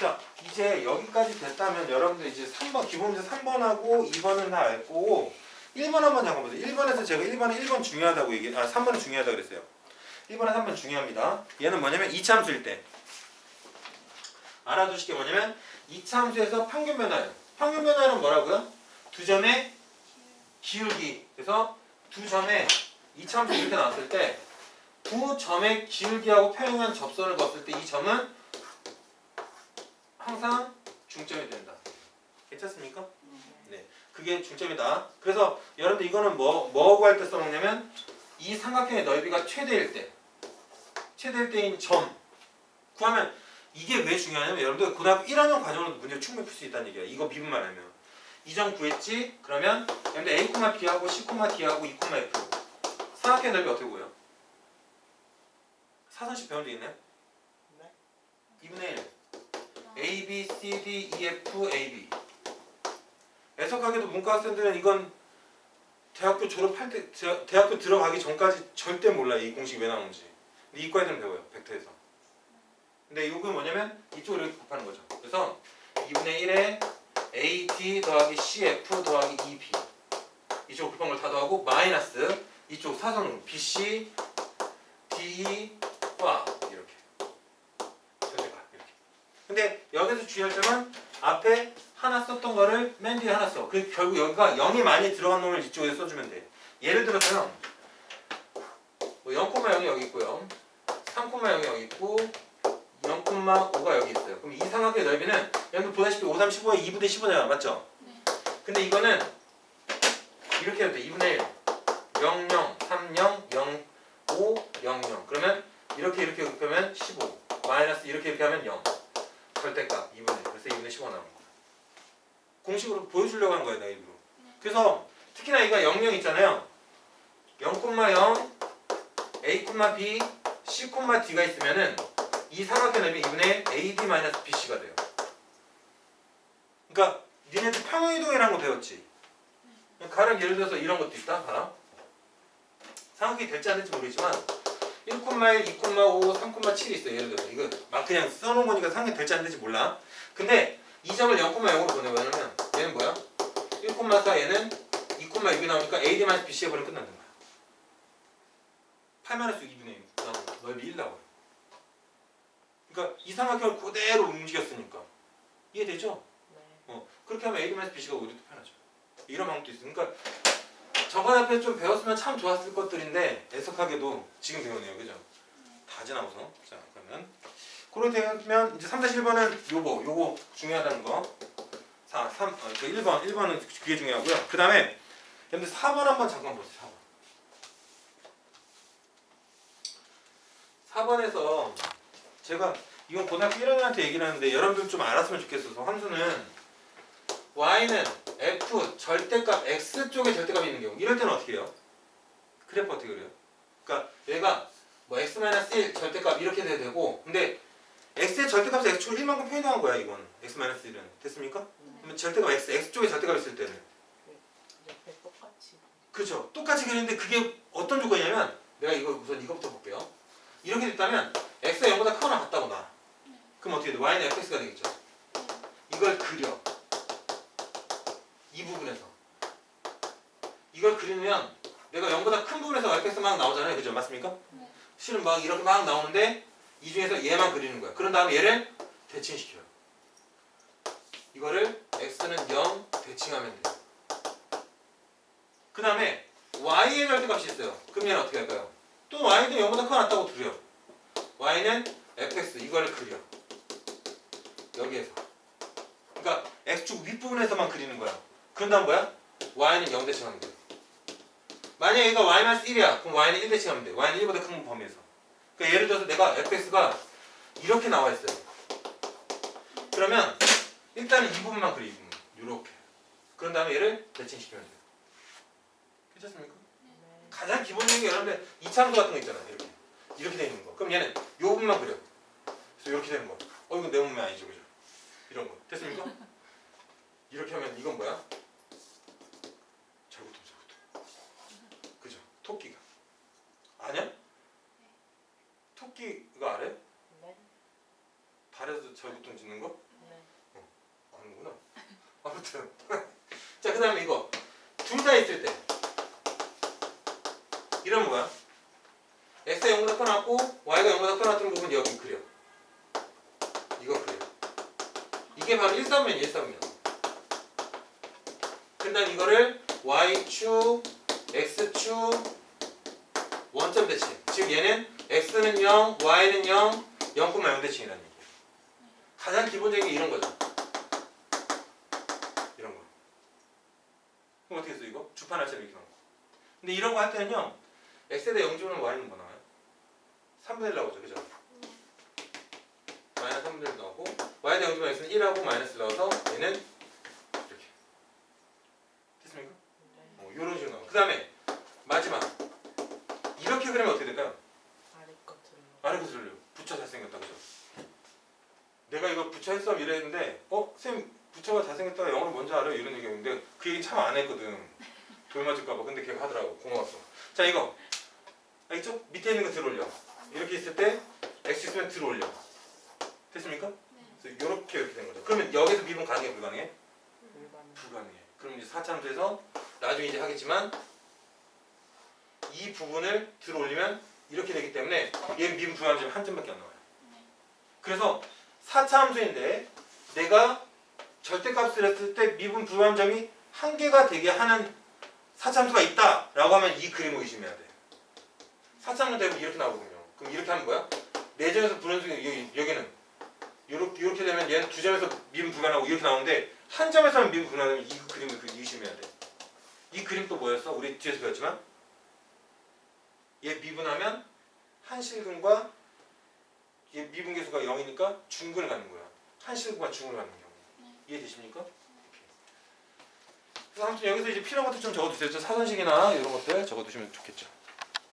자, 이제 여기까지 됐다면 여러분들 이제 3번 기본 문제 3번하고 2번은 다알 거고 1번 한번 잠깐 보세요. 1번에서 제가 1번에 1번 중요하다고 얘기 아 3번은 중요하다고 그랬어요. 1번에 3번 중요합니다. 얘는 뭐냐면 이차함수일 때 알아두실 게 뭐냐면 이차함수에서 평균 변화율. 평균 변화율은 뭐라고요? 두 점의 기울기. 그래서 두 점의 이차함수 이렇게 나왔을 때 두 점의 기울기하고 평행한 접선을 봤을 때 이 점은 항상 중점이 된다. 괜찮습니까? 네. 그게 중점이다. 그래서 여러분들 이거는 뭐, 뭐 구할 때 써먹냐면 이 삼각형의 넓이가 최대일 때 최대일 때인 점 구하면 이게 왜 중요하냐면 여러분들 고등학교 1학년 과정으로 문제를 충분히 풀 수 있다는 얘기야. 이거 미분만 하면. 이 점 구했지? 그러면 여러분들 A, B하고 C, D하고 E, F 삼각형의 넓이 어떻게 구해요? 사선식 배운 적 있나요? 네. 2분의 1 A, B, C, D, E, F, A, B. 애석하게도 문과 학생들은 이건 대학교 졸업할 때 대- 대학교 들어가기 전까지 절대 몰라 이 공식이 왜 나오는지. 근데 이과 애들은 배워요 벡터에서. 근데 이게 뭐냐면 이쪽으로 이렇게 곱하는 거죠. 그래서 2분의 1에 A, D 더하기 C, F 더하기 E, B. 이쪽 곱한 걸 다 더하고 마이너스 이쪽 사선으로 B, C, D, E, 과 이렇게. 절대가 이렇게. 근데 여기서 주의할 점은 앞에 하나 썼던 거를 맨 뒤에 하나 써. 그 결국 여기가 0이 많이 들어간 놈을 이쪽에 써주면 돼. 예를 들어서요. 뭐 0,0이 여기 있고요. 3,0이 여기 있고 0,5가 여기 있어요. 그럼 이 삼각형의 넓이는 여러분 보다시피 5, 3, 15에 2분의 15잖아. 맞죠? 근데 이거는 이렇게 해도 돼. 2분의 1. 0, 0, 3, 0, 0, 5, 0, 0. 그러면 이렇게 이렇게 곱하면 15. 마이너스 이렇게 이렇게 하면 0. 절대값 2분의 1. 그래서 2분의 15 나오는 거야. 공식으로 보여주려고 한 거야, 나 일부러. 그래서 특히나 이거 0, 0 있잖아요. 0,0, A, B, C, D가 있으면은 이 삼각형 넓이 2분의 AD-BC가 돼요. 그러니까 니네들 평행이동이라는 거 배웠지? 가령 예를 들어서 이런 것도 있다. 봐라. 삼각형이 될지 안 될지 모르겠지만 1,1, 2,5, 3,7이 있어요. 예를 들어서 이거 막 그냥 써놓은 거니까 상이 될지 안 될지 몰라. 근데 이 점을 0,0으로 보내고 왜냐면 얘는 뭐야? 1,4 얘는 2,6이 나오니까 AD-BC 해버리면 끝난단 거야. 8-2분의 1 나오고 넓이 1 나와요. 그러니까 이 삼각형을 그대로 움직였으니까 이해되죠? 네. 어, 그렇게 하면 AD-BC가 오히려 더 편하죠. 이런 방법도. 그러니까 저번 앞에 좀 배웠으면 참 좋았을 것들인데 애석하게도 지금 배우네요. 그죠? 다 지나고서. 자, 그러면 그렇게 되면 이제 3-1번은 요거, 요거 중요하다는 거. 4, 3, 어, 그 1번, 1번은 그게 중요하고요. 그 다음에 여러분들 4번 한번 잠깐 보세요. 4번. 4번에서 제가 이건 고등학교 1학년한테 얘기를 하는데 여러분들 좀 알았으면 좋겠어서 함수는 y는 f 절대값 x 쪽에 절대값이 있는 경우. 이럴 때는 어떻게 해요? 그래프 어떻게 그려요? 그러니까 얘가 뭐 x-1 절대값 이렇게 돼도 되고 근데 x의 절대값을 x축을 1만큼 표현한 거야 이건 x-1은. 됐습니까? 그러면 절대값 x, x쪽에 절대값 있을 때는. 옆에 똑같이. 그렇죠. 똑같이 그리는데 그게 어떤 조건이냐면 내가 이거 우선 이거부터 볼게요. 이렇게 됐다면 x가 0보다 크거나 같다거나. 그럼 어떻게 돼? y는 fx가 되겠죠? 이걸 그려 이 부분에서. 이걸 그리면 내가 0보다 큰 부분에서 fx 막 나오잖아요. 그죠? 맞습니까? 네. 실은 막 이렇게 막 나오는데 이 중에서 얘만 그리는 거야. 그런 다음에 얘를 대칭시켜요. 이거를 x는 0 대칭하면 돼요. 그 다음에 y의 절대값이 있어요. 그럼 얘는 어떻게 할까요? 또 y도 0보다 크거 같다고 두려 y는 fx 이거를 그려. 여기에서. 그러니까 x축 윗부분에서만 그리는 거야 그런 다음 뭐야? y는 0 대칭하면 돼 만약에 얘가 y-1이야. 그럼 y는 1 대칭하면 돼 y는 1보다 큰 범위에서. 그러니까 예를 들어서 내가 fx가 이렇게 나와 있어요. 그러면 일단은 이 부분만 그려 이 부분. 이렇게. 그런 다음에 얘를 대칭시키면 돼요. 괜찮습니까? 네. 가장 기본적인 게 여러분들 이차함수 같은 거 있잖아요. 이렇게. 이렇게 돼 있는 거. 그럼 얘는 요 부분만 그려. 그래서 이렇게 되는 거 어 이거 내 몸이 아니죠. 그죠? 이런 거. 됐습니까? 이렇게 하면 이건 뭐야? 절구통 절구통 그죠 토끼가 아니야? 토끼가 알아요? 네. 발에서 절구통 짓는 거? 아는구나. 아무튼 자 그다음에 이거 둘 다 있을 때 이런 뭐야? x가 0보다 커 놨고 y가 0보다 커 놨던 부분 여기 그려. 이거 그려. 이게 바로 1사면이야 1사면. 그다음 이거를 y축, x축 원점 대칭. 즉 얘는 x는 0, y는 0, 0,0 대칭이라는 얘기야. 가장 기본적인 게 이런 거죠. 이런 거. 그럼 어떻게 써 이거? 주판 할처럼 이렇게 나온 거. 근데 이런 거 할 때는요. x에 대해 0 주면 y는 뭐 나와요? 3분의 1 나오죠. 그죠? 마이너스 3분의 1 나오고 y에 대해 0 주면 x는 1하고 마이너스 나와서 얘는 이렇게. 됐습니까? 네. 어, 이런 식으로 나와. 그 다음에 마지막. 이렇게 그리면 어떻게 될까요? 아래 거 들려. 아래 구슬려 부처 잘생겼다 그죠? 내가 부처 했어 이랬는데 어? 쌤 부처가 잘생겼다가 영어로 뭔지 알아요? 이런 얘기 했는데 그 얘기 참 안 했거든. 돌 맞을까봐. 근데 걔가 하더라고. 고마웠어. 자 이거. 알겠죠? 밑에 있는 거 들어올려. 이렇게 있을 때 X 있으면 들어올려. 됐습니까? 그래서 이렇게 이렇게 된 거죠. 그러면 여기서 미분 가능해 불가능해? 불가능해. 그럼 이제 사참수에서 나중에 이제 하겠지만 이 부분을 들어올리면 이렇게 되기 때문에 얘는 미분 불가능점이 한 점밖에 안 나와요. 그래서 4차 함수인데 내가 절대값을 했을 때 미분 불가함점이 한 개가 되게 하는 4차 함수가 있다 라고 하면 이 그림을 의심해야 돼. 4차 함수 되면 이렇게 나오거든요. 그럼 이렇게 하면 뭐야? 네 점에서 불연속이 여기, 여기는 이렇게, 이렇게 되면 얘는 두 점에서 미분 불가하고 이렇게 나오는데 한 점에서는 미분 불가하면 이 그림을 그 의심해야 돼. 이 그림 또 뭐였어? 우리 뒤에서 배웠지만 얘 미분하면 한실근과 얘 미분계수가 0이니까 중근을 갖는 거야. 한실근과 중근을 갖는 경우. 이해되십니까? 그래서 아무튼 여기서 이제 필요한 것들 좀 적어두세요. 저 사선식이나 이런 것들 적어두시면 좋겠죠.